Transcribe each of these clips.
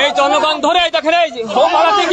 এই জনগণ ধরে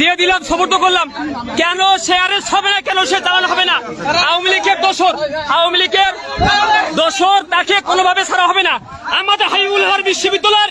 দিয়ে দিলাম, সমর্থ করলাম। কেন সে আরেস্ট হবে না, কেন সে চালানো হবে না? আওয়ামী লীগের দোষর, আওয়ামী লীগের দোষর তাকে কোনোভাবে ছাড়া হবে না। আমাদের হর বিশ্ববিদ্যালয়ের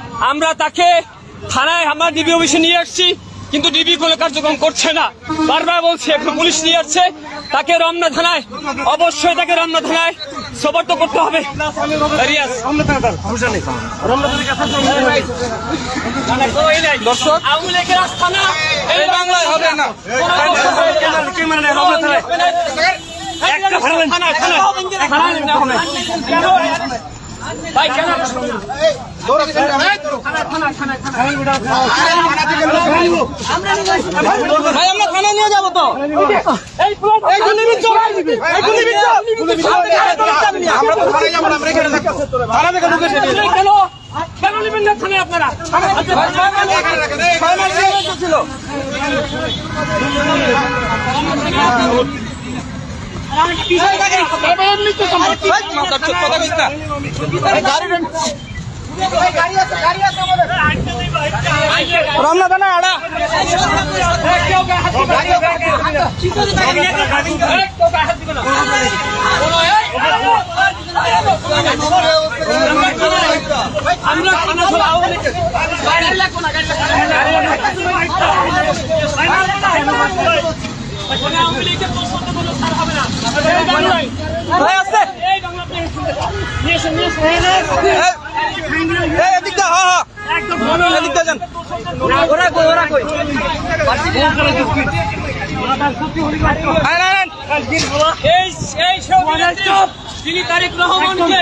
আমরা তাকে থানায় আমরা ডিবি অফিসে নিয়ে আসছি, কিন্তু ডিবি কোনো কার্যক্রম করছে না। বারবার বলছে এখন পুলিশ নিয়ে আসছে, তাকে রমনা থানায়, অবশ্যই তাকে রমনা থানায় সবর্ত করতে হবে। দর্শক না। ভাই আমরা থানায় নিয়ে যাব তো এই প্লট এই গুলিবিদ্ধ এই গুলিবিদ্ধ আমরা তো থানায় যাব না আমরা এখানে থানা থেকে ঢুকে কেন কেন নেবেন না থানায় আপনারা ছিল রমনা থানা আড়া ভাই আপনি নিয়ে এসেন নিয়ে এসেন হ্যাঁ হ্যাঁ। তিনি রহমানকে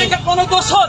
লীগের কোন দোষর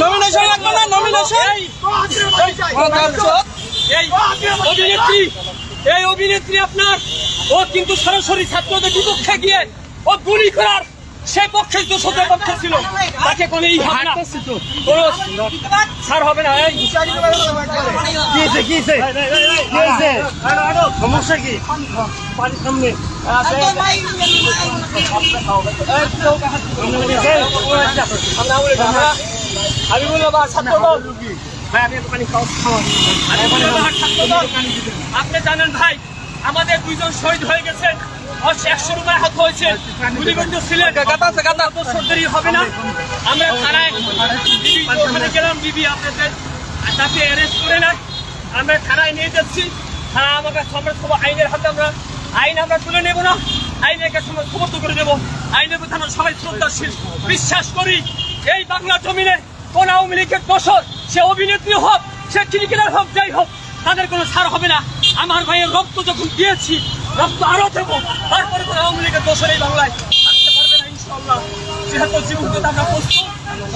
নমিনেশন লাগবে না নমিনেশন এই, এই অভিনেত্রী এই অভিনেত্রী আপনার ও কিন্তু সরাসরি ছাত্রদের বিপক্ষে গিয়ে ও গুলি করার সে পক্ষে দোষদের পক্ষে ছিল তাকে কোনো এই কোনো ছাড় হবে না এই সমস্যা কি পানির সামনে আপনি জানেন ভাই আমাদের দুইজন শহীদ হয়ে গেছেন একশো রুপায় হাত হয়েছে গুলিবন্ধ ছিলেন সর্দারি হবে না আমরা থানায় গেলাম বিবি আপনাদের তাকে অ্যারেস্ট করে না আমরা থানায় নিয়ে যাচ্ছি। আমার কাছে আমরা সব আইনের হাতে আমরা আইন আমরা তুলে নেব না। আইনের কাছে আমরা সমর্থ করে দেবো আইনের প্রতি আমরা সবাই শ্রদ্ধাশীল। বিশ্বাস করি, এই বাংলা জমিনে কোন আওয়ামী লীগের দোষর, সে অভিনেত্রী হোক, সে ক্রিকেটার হোক, যাই হোক, তাদের কোনো ছাড় হবে না। আমার ভাইয়ের রক্ত যখন দিয়েছি, রক্ত আরও দেবো। তারপরে কোনো আওয়ামী লীগের দোষর এই বাংলায় যেহেতু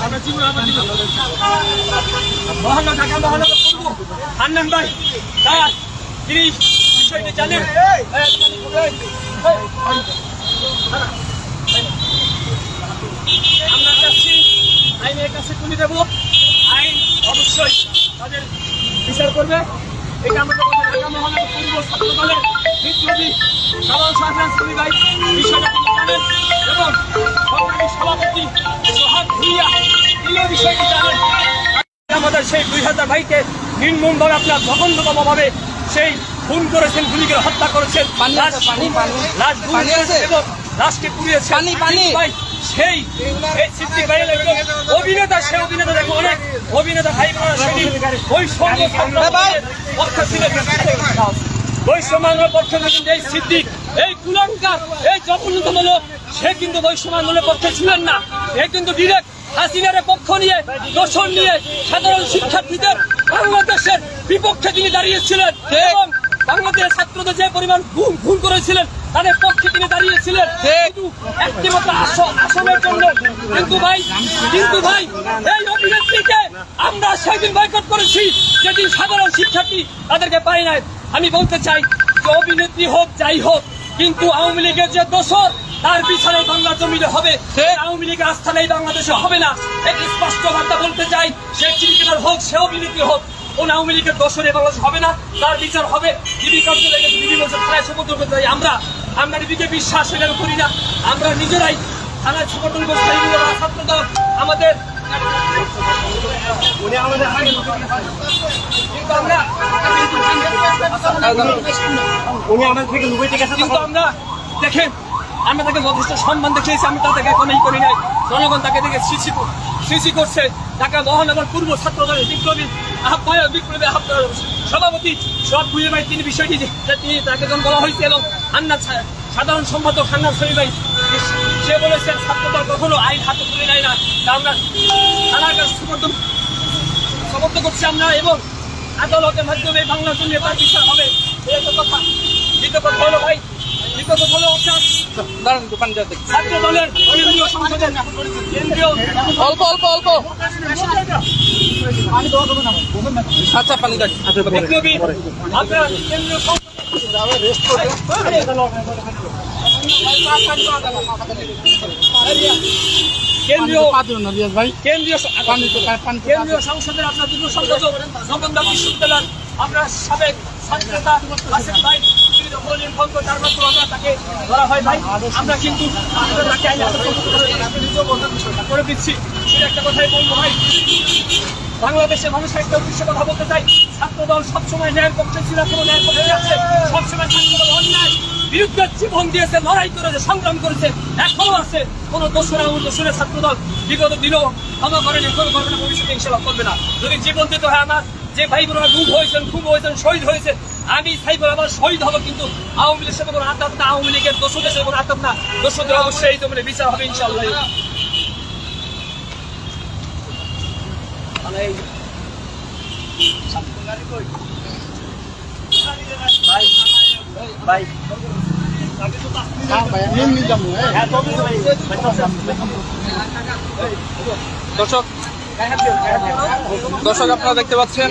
আমরা জীবন আমার জীবন মহানগর ঢাকা মহানগর করব হান্নান ভাই তার বিষয়টি জানেন আমরা চাচ্ছি আইনের কাছে তুলে দেবো। আইন অবশ্যই তাদের বিচার করবে। এটা আমরা ঢাকা মহানগর পূর্ব ছাত্র বিপ্লবী সাধারণ সাধারণ শ্রী ভাই বিষয়টা তিনি জানেন এবং সংগ্রামী সভাপতি সোহাগ ভুইয়া তিনিও বিষয়টি জানেন। আমাদের সেই দুই হাজার ভাইকে নির্মমভাবে আপনার জঘন্যতম ভাবে সেই খুন করেছেন গুলি করে হত্যা করেছেন লাশ? এবং লাশকে পুড়িয়েছেন। সেই অভিনেতা সে অভিনেতা দেখো অনেক অভিনেতা ভাই ওই সঙ্গ পক্ষে পক্ষে কিন্তু এই সিদ্দিক এই কুলঙ্কার এই জঘন্যতম লোক সে কিন্তু পক্ষে ছিলেন না। এ কিন্তু ডিরেক্ট হাসিনার পক্ষ নিয়ে দোষণ নিয়ে সাধারণ শিক্ষার্থীদের বাংলাদেশের বিপক্ষে তিনি দাঁড়িয়েছিলেন এবং বাংলাদেশের ছাত্রদের যে পরিমাণ খুন খুন করেছিলেন তাদের পক্ষে তিনি দাঁড়িয়েছিলেন। শুধু একটি মাত্র আসামের জন্য কিন্তু ভাই কিন্তু ভাই এই অভিনেত্রীকে আমরা সেদিন বয়কট করেছি। যেদিন সাধারণ শিক্ষার্থী তাদেরকে পাই নাই। আমি বলতে চাই যে অভিনেত্রী হোক যাই হোক কিন্তু আওয়ামী লীগের যে দোষর তার পিছনে বাংলা জমিনে হবে। সে আওয়ামী লীগের আস্থা নেই বাংলাদেশে হবে না। একটি স্পষ্ট বার্তা বলতে চাই সে ক্রিকেটার হোক সে অভিনেত্রী হোক কোন আওয়ামী লীগের দোষরে বাংলাদেশ হবে না তার বিচার হবে। ডিবি কার্যালয়ে গেছে ডিবি বলছে থানায় সমুদ্র করতে যাই আমরা আমরা ডিবিকে বিশ্বাস করি না। আমরা নিজেরাই থানায় সমর্থন করতে ছাত্র দল আমাদের কিন্তু আমরা দেখেন তাকে যথেষ্ট সম্মান দেখিয়েছি আমি তাদেরকে কোনো ই করি নাই। জনগণ তাকে দেখে সিসি সিসি করছে। ঢাকা মহানগর পূর্ব ছাত্র দলের বিপ্লবী সভাপতি সব বুঝে ভাই, তিনি বিষয়টি তিনি তাকে যখন বলা হয়েছে এবং হান্নার সাধারণ সম্পাদক হান্নার শরীফ ভাই সে বলেছেন ছাত্রদল কখনো আইন হাতে তুলে নেয় না। তা আমরা থানার কাছে সমর্থন সমর্থন করছি আমরা এবং আদালতের মাধ্যমে বাংলার জন্য বিচার হবে। এই কথা। দ্বিতীয় কথা হলো ভাই কথা হলো আপনার দাঁড়ান দেওয়া দেখি। ছাত্র দলের কেন্দ্রীয় সংসদের কেন্দ্রীয় অল্প অল্প অল্প আচ্ছা পানি দেখ বিপ্লবী আপনার কেন্দ্রীয় কেন্দ্রীয় কেন্দ্রীয় কেন্দ্রীয় সংসদের সাবেক ছাত্রনেতা আসিফ ভাই বাংলাদেশের মানুষের একটা উদ্দেশ্যে কথা বলতে চাই ছাত্র দল সবসময় ন্যায়ের পক্ষে ছিল এখনও বিরুদ্ধে জীবন দিয়েছে, লড়াই করেছে, সংগ্রাম করেছে। এখনও আছে। কোন দোষরা ছাত্র দল বিগত দিনও ক্ষমা করেনি কোনো করবে না, ভবিষ্যতে ইনশাল্লাহ করবে না। যদি জীবন দিতে হয় আমার, যে ভাই বোনেরা গুম হয়েছেন খুব হয়েছেন, শহীদ হয়েছে আমি সাইবার আবার শহীদ হব কিন্তু আওয়ামী লীগের সাথে কোনো আতাপ না, আওয়ামী লীগের দোষদের সাথে কোনো আতাপ না। দোষদের অবশ্যই জমিনে বিচার হবে ইনশাল্লাহ দর্শক দর্শক আপনারা দেখতে পাচ্ছেন।